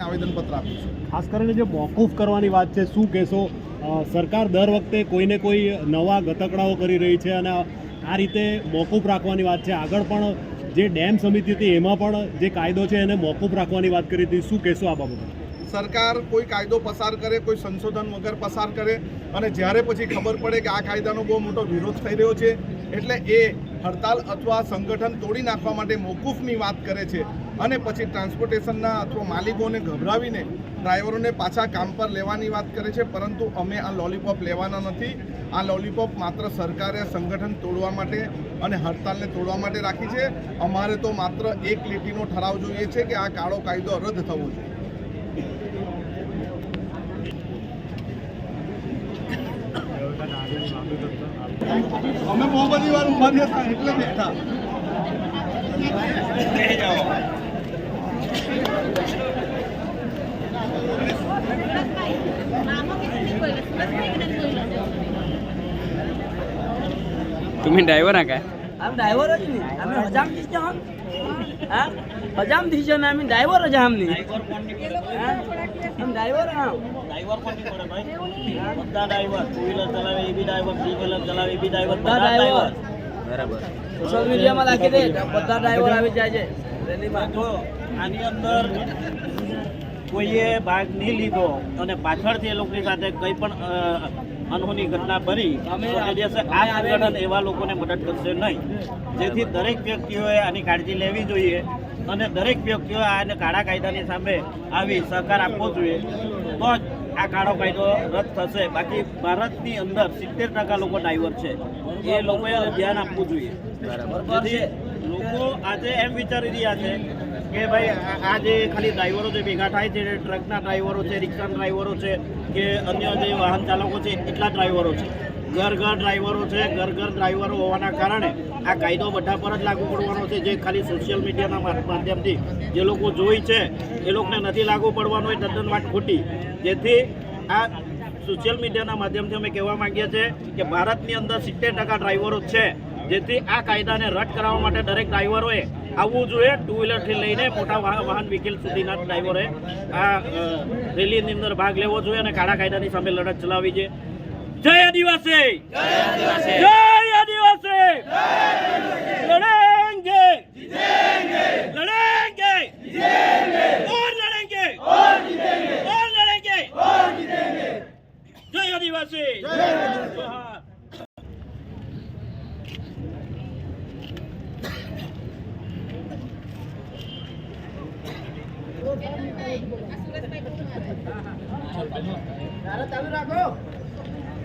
આવેદનપત્ર આપ્યું છે. ખાસ કરીને જે મોકૂફ કરવાની વાત છે શું કહેશો? સરકાર દર વખતે કોઈને કોઈ નવા ગતકડાઓ કરી રહી છે અને આ રીતે મોકૂફ રાખવાની વાત છે. આગળ પણ જે ડેમ સમિતિ હતી એમાં પણ જે કાયદો છે એને મોકૂફ રાખવાની વાત કરી હતી. શું કહેશો આ બાબતે? સરકાર કોઈ કાયદો પસાર કરે કોઈ સંશોધન વગર પસાર કરે અને જ્યારે પછી ખબર પડે કે આ કાયદાનો બહુ મોટો વિરોધ થઈ રહ્યો છે એટલે એ હડતાલ અથવા સંગઠન તોડી નાખવા માટે મોકૂફની વાત કરે છે અને પછી ટ્રાન્સપોર્ટેશનના અથવા માલિકોને ગભરાવીને ડ્રાઈવરોને પાછા કામ પર લેવાની વાત કરે છે. પરંતુ અમે આ લોલીપોપ લેવાના નથી. આ લોલીપોપ માત્ર સરકારે સંગઠન તોડવા માટે અને હડતાલને તોડવા માટે રાખી છે. અમારે તો માત્ર એક લીટીનો ઠરાવ જોઈએ છે કે આ કાળો કાયદો રદ થવો જોઈએ. અમે બહુ બધી વાર ઉભા થયા હતા એટલે બેઠા तुम्ही ड्रायव्हर आहे काय आम्ही ड्रायव्हरच नाही आम्ही हजाम दिसतो आहोत हा हजाम दिसतो ना आम्ही ड्रायव्हर हजाम नाही हा? आम्ही ડ્રાઈવર ડ્રાઈવર ટુ વ્હીલર ચલાવે એ ડ્રાઈવર થ્રી વ્હીલર ચલાવે એ બી ડ્રાઈવર બધા ડ્રાઈવર બરાબર. સોશિયલ મીડિયામાં નાખી દે બધા ડ્રાઈવર આવી જાય છે. આની અંદર કોઈએ ભાગ નહીં લીધો અને પાછળથી એ લોકોની સાથે કંઈ પણ અનહોની ઘટના બની આ સંગઠન એવા લોકોને મદદ કરશે નહીં. જેથી દરેક વ્યક્તિઓએ આની કાળજી લેવી જોઈએ. અને દરેક વ્યક્તિઓ આને કાળા કાયદાની સામે આવી સહકાર આપવો જોઈએ. તો જ આ કાળો કાયદો રદ થશે. બાકી ભારતની અંદર સિત્તેર ટકા લોકો ડ્રાઈવર છે. એ લોકોએ ધ્યાન આપવું જોઈએ. જેથી લોકો આજે એમ વિચારી રહ્યા છે કે ભાઈ આ- આ જે ખાલી ડ્રાઈવરો જે ભેગા થાય છે ટ્રકના ડ્રાઈવરો છે રિક્ષાના ડ્રાઈવરો છે કે અન્ય જે વાહન ચાલકો છે એટલા ડ્રાઈવરો છે. ઘર ઘર ડ્રાઈવરો છે ઘર ઘર ડ્રાઈવરો હોવાના કારણે આ કાયદો બધા પર જ લાગુ પડવાનો છે. જે ખાલી સોશિયલ મીડિયાના માધ્યમથી જે લોકો જોઈ છે, એ લોકોને નથી લાગુ પડવાનો, એ તદ્દન વાત ખોટી. જેથી આ સોશિયલ મીડિયાના માધ્યમથી અમે કહેવા માંગીએ છીએ કે ભારતની અંદર સિત્તેર ટકા ડ્રાઈવરો છે. જેથી આ કાયદાને રદ કરાવવા માટે દરેક ડ્રાઈવરોએ આવવું જોઈએ ટુ વ્હીલરથી લઈને મોટા વાહ- વાહન વ્હીકલ સુધીના ડ્રાઈવરોએ આ રેલીની અંદર ભાગ લેવો જોઈએ અને કાળા કાયદાની સામે લડત ચલાવવી છે જય આદિવાસી! જય આદિવાસી! લડેંગે! લડેંગે!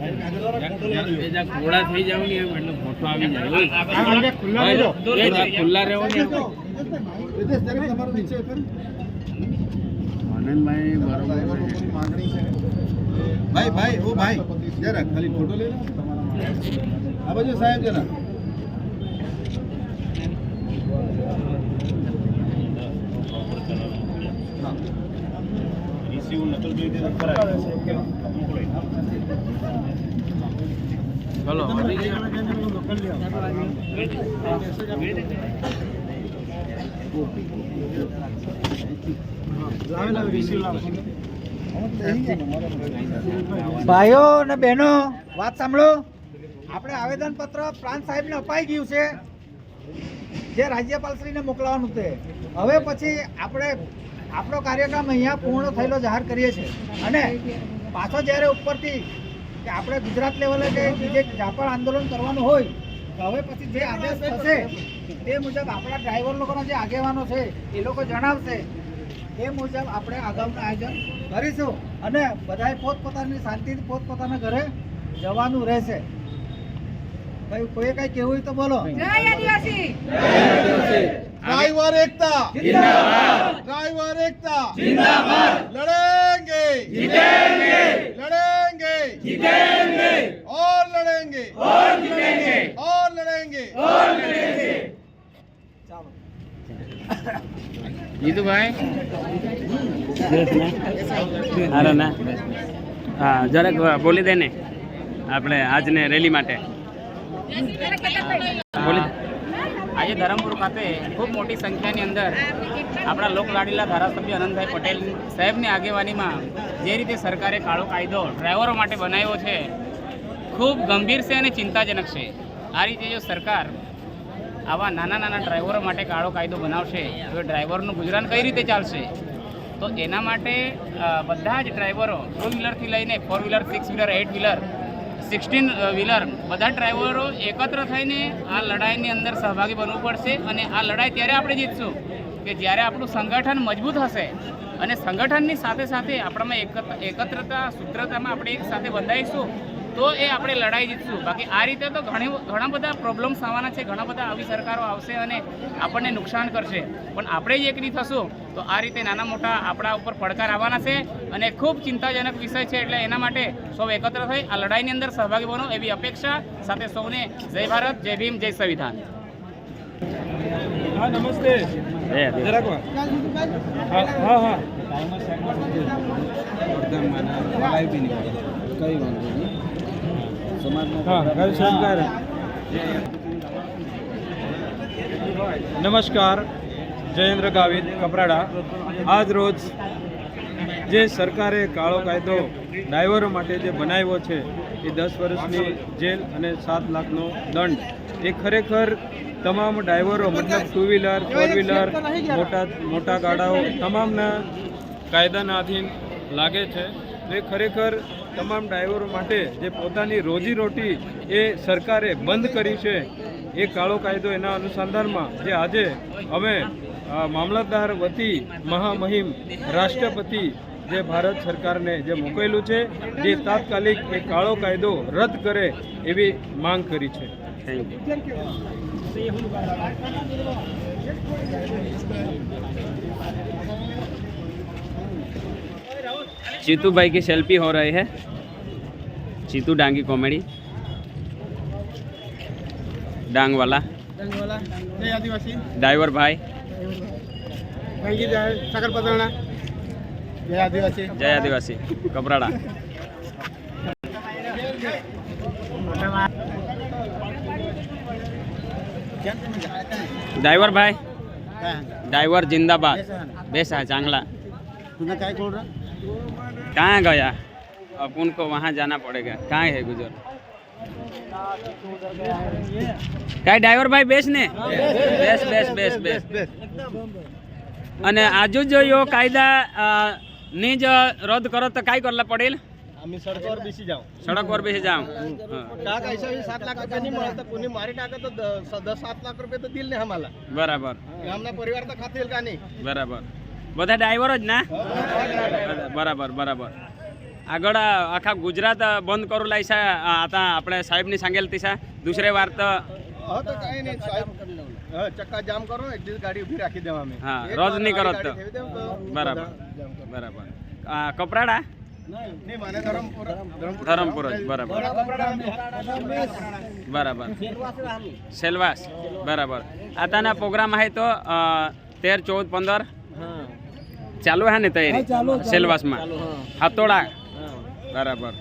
થોડા થઈ જાવ ને ખુલ્લા રહેવો ને આનંદભાઈ બરોબર ભાઈ ભાઈ, ઓ ભાઈ, જરા ખાલી ફોટો લઈ લો. આ સાહેબ જરા. ચલો ભાઈઓ અને બહેનો વાત સાંભળો. આપણે આવેદનપત્ર પ્રાંત સાહેબને અપાઈ ગયું છે જે રાજ્યપાલશ્રીને મોકલવાનું છે. હવે પછી આપણે આપણો કાર્યક્રમ અહીંયા પૂર્ણ થયેલો જાહેર કરીએ છીએ. અને પાછો જ્યારે ઉપરથી કે આપણે ગુજરાત લેવલે કે બીજે જાપાન આંદોલન કરવાનું હોય તો હવે પછી જે આદેશ થશે તે મુજબ આપણા ડ્રાઈવર લોકોના જે આગેવાનો છે એ લોકો જણાવશે. એ મુજબ આપણે આગામનું આયોજન કરીશું અને બધાએ પોતપોતાની શાંતિથી પોતપોતાના ઘરે જવાનું રહેશે. ભાઈ કોઈ કઈ કેવું હોય તો બોલો. ડ્રાઈવર એકતા. ડ્રાઈવર એકતા. जीतेंगे लड़ेंगे जीतेंगे और लड़ेंगे और जीतेंगे और लड़ेंगे और लड़ेंगे જીતુ ભાઈ હારો ના હા જરાક બોલી દે ને આપણે આજને રેલી માટે બોલી આજે ધરમપુર ખાતે ખૂબ મોટી સંખ્યાની અંદર આપણા લોકલાડીલા ધારાસભ્ય આનંદભાઈ પટેલ સાહેબની આગેવાનીમાં જે રીતે સરકારે કાળો કાયદો ડ્રાઈવરો માટે બનાવ્યો છે, ખૂબ ગંભીર છે અને ચિંતાજનક છે. આ રીતે જો સરકાર આવા નાના નાના ડ્રાઈવરો માટે કાળો કાયદો બનાવશે, તો ડ્રાઈવરનું ગુજરાન કઈ રીતે ચાલશે? તો એના માટે બધા જ ડ્રાઈવરો ટુ વ્હીલરથી લઈને four wheeler, six wheeler, eight wheeler sixteen wheeler બધા ડ્રાઈવરો એકત્ર થઈને આ લડાઈની અંદર સહભાગી બનવું પડશે અને આ લડાઈ ત્યારે આપણે જીતશું કે જ્યારે આપણું સંગઠન મજબૂત હશે અને સંગઠનની સાથે સાથે આપણામાં એકત્ર એકત્રતા, સૂત્રતામાં આપણે એક સાથે બંધાઈશું તો એ આપણે લડાઈ જીતશું. બાકી આ રીતે તો ઘણી ઘણા બધા પ્રોબ્લેમ્સ આવવાના છે. ઘણા બધા આવી સરકારો આવશે અને આપણને નુકસાન કરશે. પણ આપણે જ નહીં થશું તો આ રીતે નાના મોટા આપણા ઉપર પડકાર આવવાના છે અને ખૂબ ચિંતાજનક વિષય છે એટલે એના માટે સૌ એકત્ર થઈ આ લડાઈની અંદર સહભાગી બનો એવી અપેક્ષા સાથે સૌને જય ભારત જય ભીમ જય સંવિધાન. જય આદિવાસી. નમસ્કાર જયેન્દ્ર ગાવિત કપરાડા. આજ રોજ જે સરકારે કાળો કાયદો ડ્રાઈવરો માટે જે બનાવ્યો છે એ દસ વર્ષની જેલ અને સાત લાખનો દંડ. એ ખરેખર તમામ ડ્રાઈવરો મતલબ ટુ વ્હીલર ફોર વ્હીલર મોટા મોટા ગાડાઓ તમામના કાયદાના અધીન લાગે છે. તો એ ખરેખર તમામ ડ્રાઈવરો માટે જે પોતાની રોજીરોટી એ સરકારે બંધ કરી છે, એ કાળો કાયદો એના અનુસંધાનમાં જે આજે અમે મામલતદાર વતી મહામહિમ રાષ્ટ્રપતિ જે ભારત સરકારને જે મોકલેલું છે, જે તાત્કાલિક એ કાળો કાયદો રદ કરે એવી માંગ કરી છે થેન્ક you. चीतू भाई की सेल्फी हो रही है। चीतू डांगी कॉमेडी डांग वाला। ड्राइवर भाई। जय। आदिवासी। जय आदिवासी। कपराड़ा ड्राइवर भाई। ड्राइवर जिंदाबाद। बेस है चांगला। तुला काय रहा? कहाँ गया अब उनको वहाँ जाना पड़ेगा कहाँ है गुजर કઈ ડ્રાઈવર ભાઈ બેસ ને બેસ બેસ બેસ બેસ અને આજુ જો યો કાયદા અ, ની જ રદ કરો તો કાંઈ કરલા પડેલ आम्ही सडकावर बेसी जाऊ સડક પર બેસી જાઉં का काय सात लाख रुपये नाही मिळत तर कोणी मारी टाकत तर द- स- दस सात लाख रुपये तर दिल नाही आम्हाला બરાબર आमना परिवार तर खातील का नाही બરાબર બધા ડ્રાઈવરો જ ના? બરાબર બરાબર. આગળ આખા ગુજરાત બંધ કરો લાઈશા હતા આપણે સાહેબની સાંગેલતી સા દુસરે વાર તો હા રોજ નહીં કરો તો. બરાબર બરાબર. કપરાડા? ધરમપુર. બરાબર. બરાબર. સેલવાસ બરાબર. આ પ્રોગ્રામ હે તો તેર ચૌદ પંદર. ચાલુ હા ને તૈયારી? સેલવાસમાં? હાથોડા? બરાબર.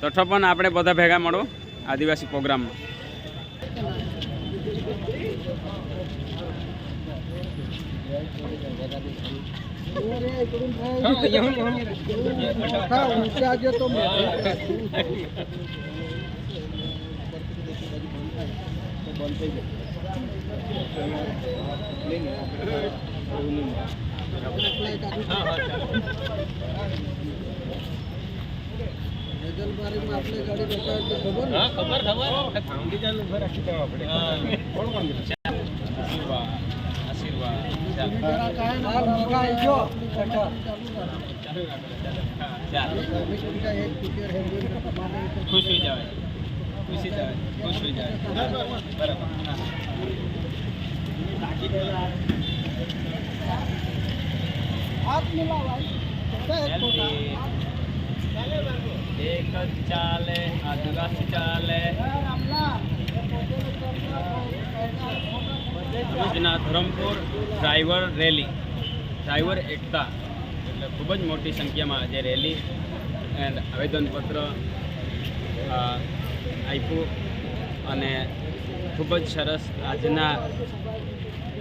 તો પણ આપણે બધા ભેગા મળો આદિવાસી પ્રોગ્રામમાં. બંધ ખુશ થઈ જાય ખુશ થઈ જાય ખુશ થઈ બરાબર એક ચાલે આદિવાસી ચાલે ભુજના ધરમપુર ડ્રાઈવર રેલી. ડ્રાઈવર એકતા. એટલે ખૂબ જ મોટી સંખ્યામાં આજે રેલી. એન્ડ આવેદનપત્ર આપ્યું. અને ખૂબ જ સરસ આજના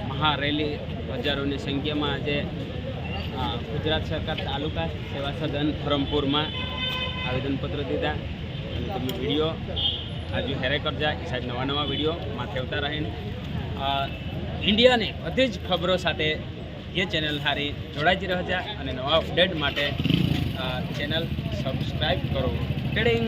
મહારેલી હજારોની સંખ્યામાં આજે ગુજરાત સરકાર તાલુકા સેવા સદન ધરમપુરમાં આવેદનપત્ર દીધા. અને તમે વીડિયો આજુ હેરે કરજા એ સાહેબ નવા નવા વીડિયો થેવતા રહીને ઇન્ડિયાની બધી જ ખબરો સાથે એ ચેનલ હારી જોડાઈ જ રહેજા અને નવા અપડેટ માટે ચેનલ સબસ્ક્રાઈબ કરો. ટેડિંગ!